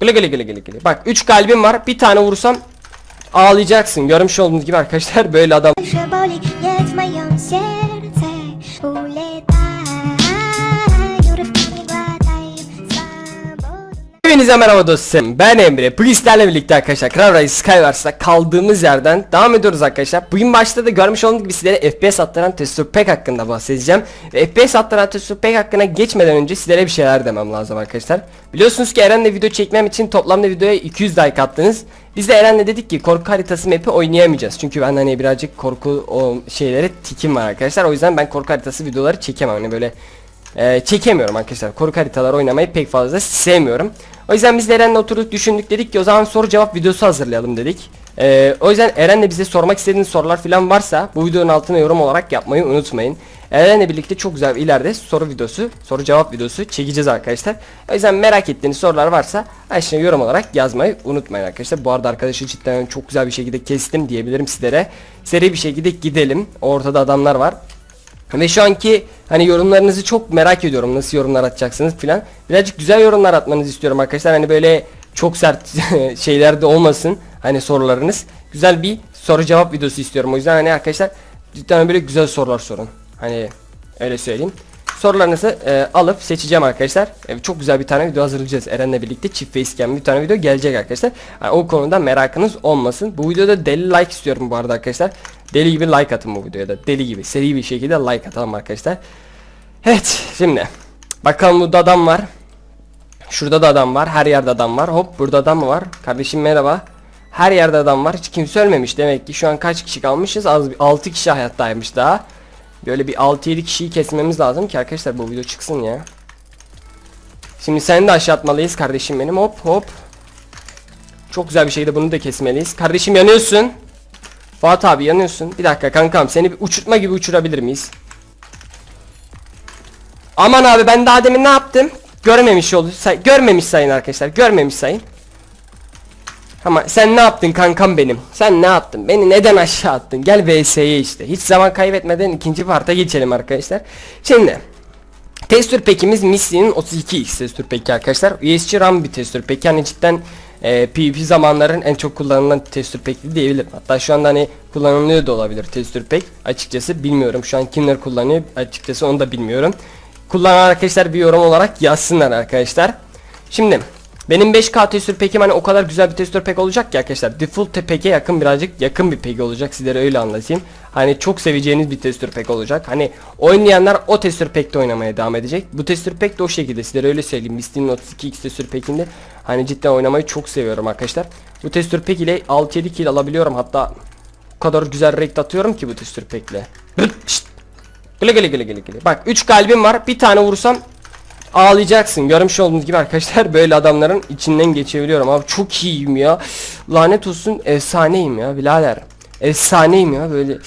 Gılı gılı gılı gılı gılı. Bak 3 kalbim var. Bir tane vursam ağlayacaksın. Görmüş olduğunuz gibi arkadaşlar böyle adam. Hepinize merhaba dostlarım. Ben Emre. Bugün sizlerle birlikte arkadaşlar Kral Rise Skywars'ta kaldığımız yerden devam ediyoruz arkadaşlar. Bugün başta da görmüş olduğunuz gibi sizlere FPS attıran Texture Pack hakkında bahsedeceğim. Ve FPS attıran Texture Pack hakkında geçmeden önce sizlere bir şeyler demem lazım arkadaşlar. Biliyorsunuz ki Eren'le video çekmem için toplamda videoya 200 like attınız. Biz de Eren'le dedik ki korku haritası map'i oynayamayacağız. Çünkü ben hani birazcık korku o şeylere tikim var arkadaşlar. O yüzden ben korku haritası videoları çekemem. Hani böyle ee, çekemiyorum arkadaşlar. Korku haritaları oynamayı pek fazla sevmiyorum. O yüzden biz de Eren'le oturduk düşündük dedik ki o zaman soru cevap videosu hazırlayalım dedik. Ee, o yüzden Eren'le bize sormak istediğiniz sorular falan varsa bu videonun altına yorum olarak yapmayı unutmayın. Eren'le birlikte çok güzel ileride soru videosu, soru cevap videosu çekeceğiz arkadaşlar. O yüzden merak ettiğiniz sorular varsa aşağıya yorum olarak yazmayı unutmayın arkadaşlar. Bu arada arkadaşı cidden çok güzel bir şekilde kestim diyebilirim sizlere. Seri bir şekilde gidelim. Ortada adamlar var. Ve şu anki hani yorumlarınızı çok merak ediyorum. Nasıl yorumlar atacaksınız filan. Birazcık güzel yorumlar atmanızı istiyorum arkadaşlar. Hani böyle çok sert şeyler de olmasın. Hani sorularınız. Güzel bir soru cevap videosu istiyorum. O yüzden hani arkadaşlar cidden böyle güzel sorular sorun. Hani öyle söyleyeyim. Sorularınızı e, alıp seçeceğim arkadaşlar. E, çok güzel bir tane video hazırlayacağız. Eren'le birlikte çift facecam bir tane video gelecek arkadaşlar. Yani o konuda merakınız olmasın. Bu videoda deli like istiyorum bu arada arkadaşlar. Deli gibi like atın bu videoya da. Deli gibi seri bir şekilde like atalım arkadaşlar. Evet şimdi. Bakalım burada adam var. Şurada da adam var. Her yerde adam var. Hop burada adam mı var? Kardeşim merhaba. Her yerde adam var. Hiç kimse ölmemiş. Demek ki şu an kaç kişi kalmışız? Az bir 6 kişi hayattaymış daha. Böyle bir 6-7 kişiyi kesmemiz lazım ki arkadaşlar bu video çıksın ya. Şimdi seni de aşağı atmalıyız kardeşim benim. Hop hop. Çok güzel bir şekilde bunu da kesmeliyiz. Kardeşim yanıyorsun. Fuat abi yanıyorsun. Bir dakika kankam seni bir uçurtma gibi uçurabilir miyiz? Aman abi ben daha demin ne yaptım? Görmemiş oldu. Say görmemiş sayın arkadaşlar. Görmemiş sayın. Ama sen ne yaptın kankam benim? Sen ne yaptın? Beni neden aşağı attın? Gel VS'ye işte. Hiç zaman kaybetmeden ikinci parta geçelim arkadaşlar. Şimdi Testür pekimiz Missly'nin 32x testür peki arkadaşlar. USG RAM bir testür peki yani cidden e, PvP zamanların en çok kullanılan testür pekli diyebilirim. Hatta şu anda hani kullanılıyor da olabilir testür pek. Açıkçası bilmiyorum. Şu an kimler kullanıyor açıkçası onu da bilmiyorum. Kullanan arkadaşlar bir yorum olarak yazsınlar arkadaşlar. Şimdi benim 5K testür pekim hani o kadar güzel bir testür pek olacak ki arkadaşlar. Default peke yakın birazcık yakın bir peki olacak. Sizlere öyle anlatayım. Hani çok seveceğiniz bir testür pek olacak. Hani oynayanlar o testür pekte oynamaya devam edecek. Bu testür pek de o şekilde. Sizlere öyle söyleyeyim. Mistin'in 32x testür pekinde hani cidden oynamayı çok seviyorum arkadaşlar. Bu testür pek ile 6-7 kill alabiliyorum. Hatta o kadar güzel rekt atıyorum ki bu testür pekle. Gılı gılı gılı gılı gılı. Bak 3 kalbim var. Bir tane vursam ağlayacaksın. Görmüş olduğunuz gibi arkadaşlar böyle adamların içinden geçebiliyorum. Abi çok iyiyim ya. Lanet olsun efsaneyim ya birader. Efsaneyim ya böyle.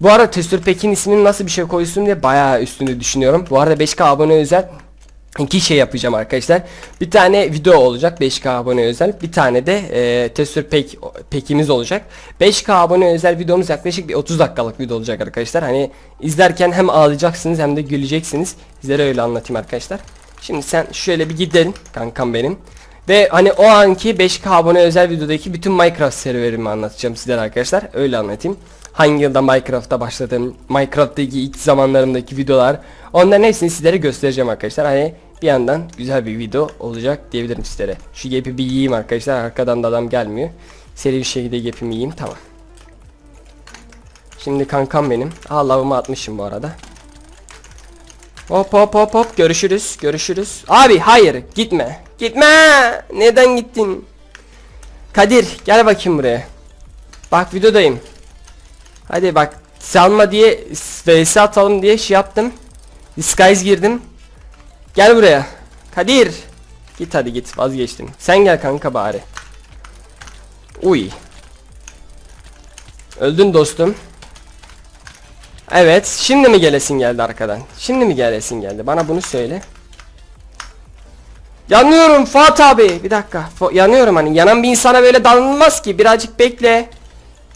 Bu arada Testür Pekin ismini nasıl bir şey koysun diye bayağı üstünde düşünüyorum. Bu arada 5k abone özel iki şey yapacağım arkadaşlar. Bir tane video olacak 5k abone özel. Bir tane de e, Testür Pek Pekimiz olacak. 5k abone özel videomuz yaklaşık bir 30 dakikalık video olacak arkadaşlar. Hani izlerken hem ağlayacaksınız hem de güleceksiniz. Sizlere öyle anlatayım arkadaşlar. Şimdi sen şöyle bir gidelim kankam benim. Ve hani o anki 5k abone özel videodaki bütün Minecraft serüverimi anlatacağım sizlere arkadaşlar. Öyle anlatayım. Hangi yılda Minecraft'ta başladım, Minecraft'taki ilk zamanlarımdaki videolar. Onların hepsini sizlere göstereceğim arkadaşlar. Hani bir yandan güzel bir video olacak diyebilirim sizlere. Şu gepi bir yiyeyim arkadaşlar. Arkadan da adam gelmiyor. Seri bir şekilde gepimi yiyeyim. Tamam. Şimdi kankam benim. Aa lavımı atmışım bu arada. Hop hop hop hop görüşürüz görüşürüz. Abi hayır gitme. Gitme. Neden gittin? Kadir gel bakayım buraya. Bak videodayım. Hadi bak salma diye vs atalım diye şey yaptım. Disguise girdim. Gel buraya. Kadir. Git hadi git vazgeçtim. Sen gel kanka bari. Uy. Öldün dostum. Evet, şimdi mi gelesin geldi arkadan? Şimdi mi gelesin geldi? Bana bunu söyle. Yanıyorum Fuat abi. Bir dakika. Yanıyorum hani. Yanan bir insana böyle dalınmaz ki. Birazcık bekle.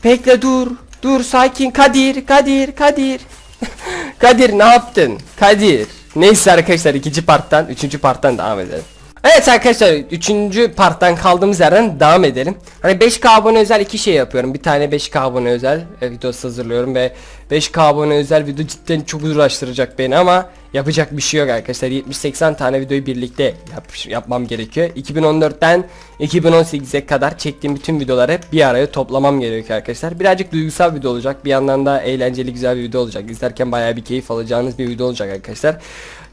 Bekle dur. Dur sakin. Kadir, Kadir, Kadir. Kadir ne yaptın? Kadir. Neyse arkadaşlar ikinci parttan, üçüncü parttan devam edelim. Evet arkadaşlar 3. parttan kaldığımız yerden devam edelim. Hani 5K abone özel iki şey yapıyorum. Bir tane 5K abone özel e, videosu hazırlıyorum ve 5K abone özel video cidden çok uğraştıracak beni ama yapacak bir şey yok arkadaşlar. 70-80 tane videoyu birlikte yap, yapmam gerekiyor. 2014'ten 2018'e kadar çektiğim bütün videoları bir araya toplamam gerekiyor arkadaşlar. Birazcık duygusal video olacak. Bir yandan da eğlenceli güzel bir video olacak. İzlerken bayağı bir keyif alacağınız bir video olacak arkadaşlar.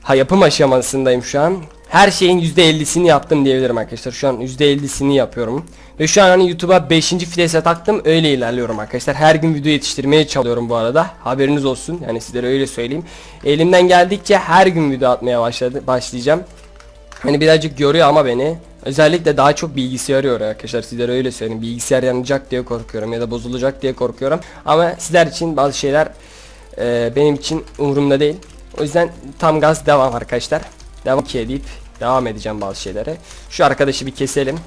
Ha yapım aşamasındayım şu an. Her şeyin %50'sini yaptım diyebilirim arkadaşlar. Şu an %50'sini yapıyorum. Ve şu an hani YouTube'a 5. vitese taktım. Öyle ilerliyorum arkadaşlar. Her gün video yetiştirmeye çalışıyorum bu arada. Haberiniz olsun. Yani sizlere öyle söyleyeyim. Elimden geldikçe her gün video atmaya başladı, başlayacağım. Hani birazcık yoruyor ama beni. Özellikle daha çok bilgisayar yoruyor arkadaşlar. Sizlere öyle söyleyeyim. Bilgisayar yanacak diye korkuyorum ya da bozulacak diye korkuyorum. Ama sizler için bazı şeyler e, benim için umurumda değil. O yüzden tam gaz devam arkadaşlar. Devam ki deyip devam edeceğim bazı şeylere. Şu arkadaşı bir keselim.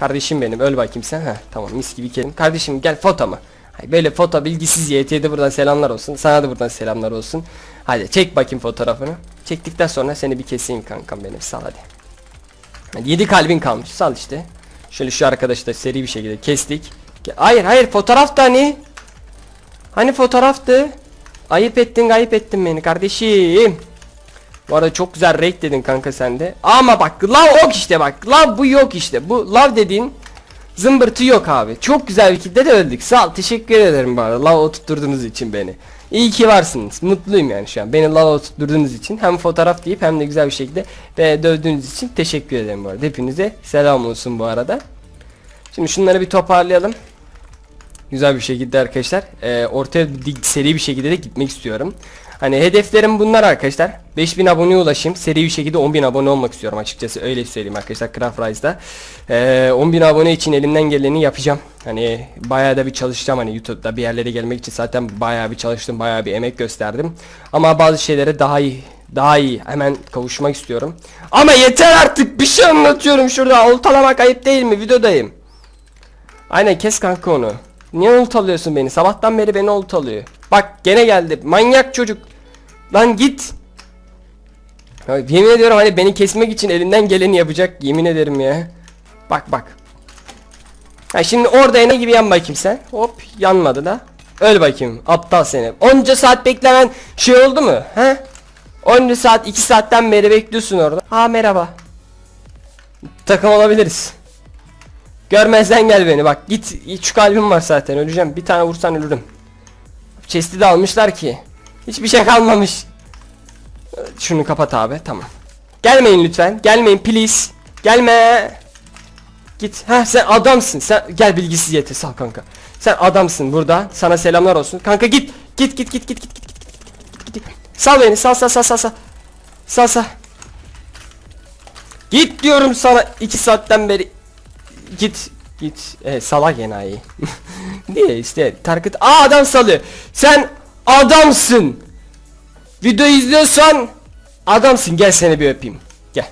Kardeşim benim öl bakayım sen. Heh, tamam mis gibi kelim. Kardeşim gel foto mu? Böyle foto bilgisiz YT'de buradan selamlar olsun. Sana da buradan selamlar olsun. Hadi çek bakayım fotoğrafını. Çektikten sonra seni bir keseyim kankam benim sal hadi. Hadi 7 kalbin kalmış sal işte. Şöyle şu arkadaşı da seri bir şekilde kestik. Ke- Hayır hayır fotoğraf da hani. Hani fotoğraftı. Ayıp ettin ayıp ettin beni kardeşim. Bu arada çok güzel rate dedin kanka sende. Ama bak love yok işte bak. Love bu yok işte. Bu love dediğin zımbırtı yok abi. Çok güzel bir kitle de öldük. Sağ ol teşekkür ederim bu arada. Love oturtturduğunuz için beni. İyi ki varsınız. Mutluyum yani şu an. Beni love oturtturduğunuz için hem fotoğraf deyip hem de güzel bir şekilde ve dövdüğünüz için teşekkür ederim bu arada. Hepinize selam olsun bu arada. Şimdi şunları bir toparlayalım. Güzel bir şekilde arkadaşlar. Ee, ortaya seri bir şekilde de gitmek istiyorum. Hani hedeflerim bunlar arkadaşlar. 5000 aboneye ulaşayım. Seri bir şekilde 10.000 abone olmak istiyorum açıkçası. Öyle söyleyeyim arkadaşlar Craft Rise'da. Ee, 10.000 abone için elimden geleni yapacağım. Hani bayağı da bir çalışacağım hani YouTube'da bir yerlere gelmek için zaten bayağı bir çalıştım. Bayağı bir emek gösterdim. Ama bazı şeylere daha iyi daha iyi hemen kavuşmak istiyorum. Ama yeter artık bir şey anlatıyorum şurada. Oltalamak ayıp değil mi? Videodayım. Aynen kes kanka onu. Niye oltalıyorsun beni? Sabahtan beri beni oltalıyor. Bak gene geldi. Manyak çocuk. Lan git. Ya, yemin ediyorum hani beni kesmek için elinden geleni yapacak. Yemin ederim ya. Bak bak. Ha şimdi orada ene gibi yan bakayım sen. Hop yanmadı da. Öl bakayım aptal seni. Onca saat beklemen şey oldu mu? He? Onca saat 2 saatten beri bekliyorsun orada. Ha merhaba. Takım olabiliriz. Görmezden gel beni bak git şu kalbim var zaten öleceğim bir tane vursan ölürüm Chest'i de almışlar ki Hiçbir şey kalmamış Şunu kapat abi tamam Gelmeyin lütfen gelmeyin please Gelme Git ha sen adamsın sen gel bilgisiz yete sağ kanka Sen adamsın burada sana selamlar olsun Kanka git git git git git git git git git git Sal beni sal sal sal sal sal Sal sal Git diyorum sana 2 saatten beri Git git e, salak enayi. Niye işte target Aa adam salıyor. Sen adamsın. Video izliyorsan adamsın. Gel seni bir öpeyim. Gel.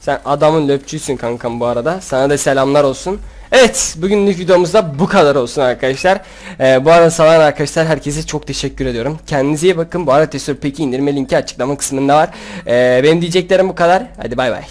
Sen adamın löpçüsün kankam bu arada. Sana da selamlar olsun. Evet bugünlük videomuzda bu kadar olsun arkadaşlar. Ee, bu arada salan arkadaşlar herkese çok teşekkür ediyorum. Kendinize iyi bakın. Bu arada Tesor Peki indirme linki açıklama kısmında var. Ee, benim diyeceklerim bu kadar. Hadi bay bay.